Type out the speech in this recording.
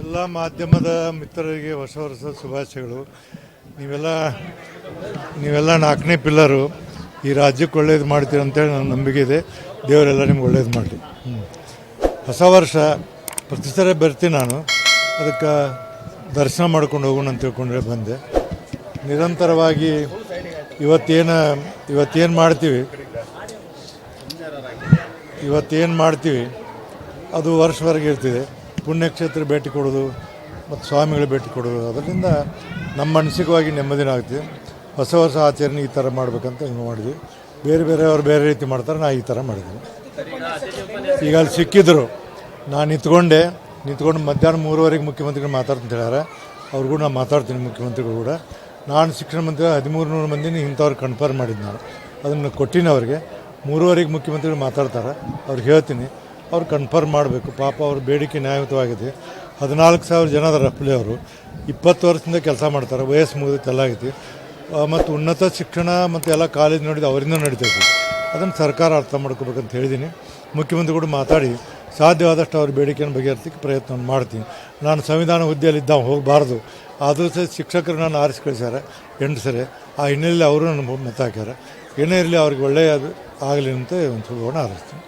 ಎಲ್ಲ ಮಾಧ್ಯಮದ ಮಿತ್ರರಿಗೆ ಹೊಸ ವರ್ಷದ ಶುಭಾಶಯಗಳು. ನೀವೆಲ್ಲ ನೀವೆಲ್ಲ ನಾಲ್ಕನೇ ಪಿಲ್ಲರು. ಈ ರಾಜ್ಯಕ್ಕೆ ಒಳ್ಳೇದು ಮಾಡ್ತೀರ ಅಂತೇಳಿ ನನ್ನ ನಂಬಿಕೆ ಇದೆ. ದೇವರೆಲ್ಲ ನಿಮ್ಗೆ ಒಳ್ಳೇದು ಮಾಡಲಿ. ಹೊಸ ವರ್ಷ ಪ್ರತಿ ಸಲ ಬರ್ತೀನಿ ನಾನು. ಅದಕ್ಕೆ ದರ್ಶನ ಮಾಡ್ಕೊಂಡು ಹೋಗೋಣ ಅಂತ ತಿಳ್ಕೊಂಡ್ರೆ ಬಂದೆ. ನಿರಂತರವಾಗಿ ಇವತ್ತೇನು ಇವತ್ತೇನು ಮಾಡ್ತೀವಿ? ಇವತ್ತೇನು ಮಾಡ್ತೀವಿ? ಅದು ವರ್ಷವರೆಗೆ ಇರ್ತಿದೆ. ಪುಣ್ಯಕ್ಷೇತ್ರ ಭೇಟಿ ಕೊಡೋದು ಮತ್ತು ಸ್ವಾಮಿಗಳ ಭೇಟಿ ಕೊಡೋದು, ಅದರಿಂದ ನಮ್ಮ ಮನಸ್ಸಿಗವಾಗಿ ನೆಮ್ಮದಿನ ಹೊಸ ಹೊಸ ಆಚರಣೆ ಈ ಥರ ಮಾಡ್ಬೇಕಂತ ಹಿಂಗೆ ಮಾಡಿದ್ವಿ. ಬೇರೆ ಬೇರೆಯವರು ಬೇರೆ ರೀತಿ ಮಾಡ್ತಾರೆ, ನಾ ಈ ಥರ ಮಾಡಿದ್ವಿ ಈಗ ಅಲ್ಲಿ ಸಿಕ್ಕಿದ್ರು. ನಾನು ನಿಂತ್ಕೊಂಡೆ. ನಿಂತ್ಕೊಂಡು ಮಧ್ಯಾಹ್ನ ಮೂರುವರೆಗೆ ಮುಖ್ಯಮಂತ್ರಿಗಳು ಮಾತಾಡ್ತೀನಿ ಹೇಳ್ಯಾರ. ಅವ್ರಿಗೂ ನಾನು ಮಾತಾಡ್ತೀನಿ ಮುಖ್ಯಮಂತ್ರಿಗಳು ಕೂಡ. ನಾನು ಶಿಕ್ಷಣ ಮಂತ್ರಿ ಹದಿಮೂರು ನೂರು ಮಂದಿನ ಇಂಥವ್ರು ಕನ್ಫರ್ಮ್ ಮಾಡಿದ್ದು ನಾನು. ಅದನ್ನು ಕೊಟ್ಟಿನಿ ಅವ್ರಿಗೆ. ಮೂರುವರೆಗೆ ಮುಖ್ಯಮಂತ್ರಿಗಳು ಮಾತಾಡ್ತಾರೆ. ಅವ್ರಿಗೆ ಹೇಳ್ತೀನಿ. ಅವ್ರು ಕನ್ಫರ್ಮ್ ಮಾಡಬೇಕು. ಪಾಪ ಅವ್ರ ಬೇಡಿಕೆ ನ್ಯಾಯಯುತವಾಗಿದೆ. ಹದಿನಾಲ್ಕು ಸಾವಿರ ಜನ ಅಪ್ಲೆ ಅವರು. ಇಪ್ಪತ್ತು ವರ್ಷದಿಂದ ಕೆಲಸ ಮಾಡ್ತಾರೆ. ವಯಸ್ಸು ಮುಗಿದ ಆಗೈತಿ ಮತ್ತು ಉನ್ನತ ಶಿಕ್ಷಣ ಮತ್ತು ಎಲ್ಲ ಕಾಲೇಜ್ ನೋಡಿದ ಅವರಿಂದ ನಡೀತೈತಿ ಅದನ್ನು ಸರ್ಕಾರ ಅರ್ಥ ಮಾಡ್ಕೋಬೇಕಂತ ಹೇಳಿದ್ದೀನಿ. ಮುಖ್ಯಮಂತ್ರಿ ಕೂಡ ಮಾತಾಡಿ, ಸಾಧ್ಯವಾದಷ್ಟು ಅವ್ರ ಬೇಡಿಕೆಯನ್ನು ಬಗೆಹರಿಸಲಿಕ್ಕೆ ಪ್ರಯತ್ನ ಮಾಡ್ತೀನಿ. ನಾನು ಸಂವಿಧಾನ ಹುದ್ದೆಯಲ್ಲಿದ್ದ ಹೋಗಬಾರ್ದು. ಆದರೂ ಸಹ ಶಿಕ್ಷಕರು ನಾನು ಆರಿಸಿ ಕಳಿಸ್ಯಾರ ಸರಿ. ಆ ಹಿನ್ನೆಲೆಯಲ್ಲಿ ಅವರು ನನ್ನ ಮತ ಹಾಕ್ಯಾರ. ಏನೇ ಇರಲಿ ಅವ್ರಿಗೆ ಒಳ್ಳೆಯದು ಆಗಲಿ ಅಂತ ಒಂದು ಶುಭವನ್ನು ಹಾರೈಸ್ತೀನಿ.